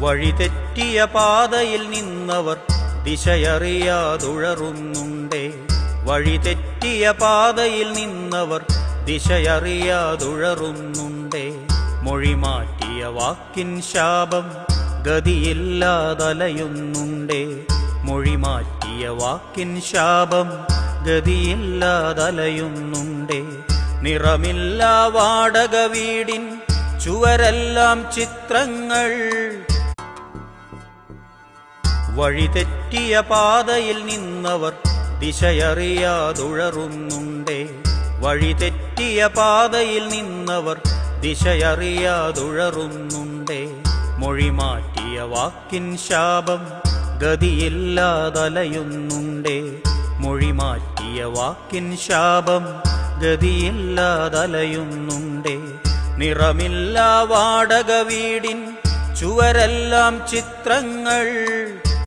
വഴിതെറ്റിയ പാതയിൽ നിന്നവർ ദിശയറിയാതുഴറുന്നുണ്ടേ. വഴിതെറ്റിയ പാതയിൽ നിന്നവർ ദിശയറിയാതുഴറുന്നുണ്ടേ. മൊഴി മാറ്റിയ വാക്കിൻ ശാപം ഗതിയില്ലാതലയുന്നുണ്ടേ. മൊഴി മാറ്റിയ വാക്കിൻ ശാപം ഗതിയില്ലാതലയുന്നുണ്ടേ. നിറമില്ല വാടക വീടിൻ ചുവരെല്ലാം ചിത്രങ്ങൾ വഴിതെറ്റിയ പാതയിൽ നിന്നവർ ദിശയറിയാതുഴറുന്നുണ്ടേ. വഴിതെറ്റിയ പാതയിൽ നിന്നവർ ദിശയറിയാതുഴറുന്നുണ്ടേ. മൊഴി മാറ്റിയ വാക്കിൻ ശാപം ഗതിയില്ലാതലയുന്നുണ്ടേ. മൊഴി മാറ്റിയ വാക്കിൻ ശാപം ഗതിയില്ലാതലയുന്നുണ്ടേ. നിറമില്ല വാടക വീടിൻ ചുവരെല്ലാം ചിത്രങ്ങൾ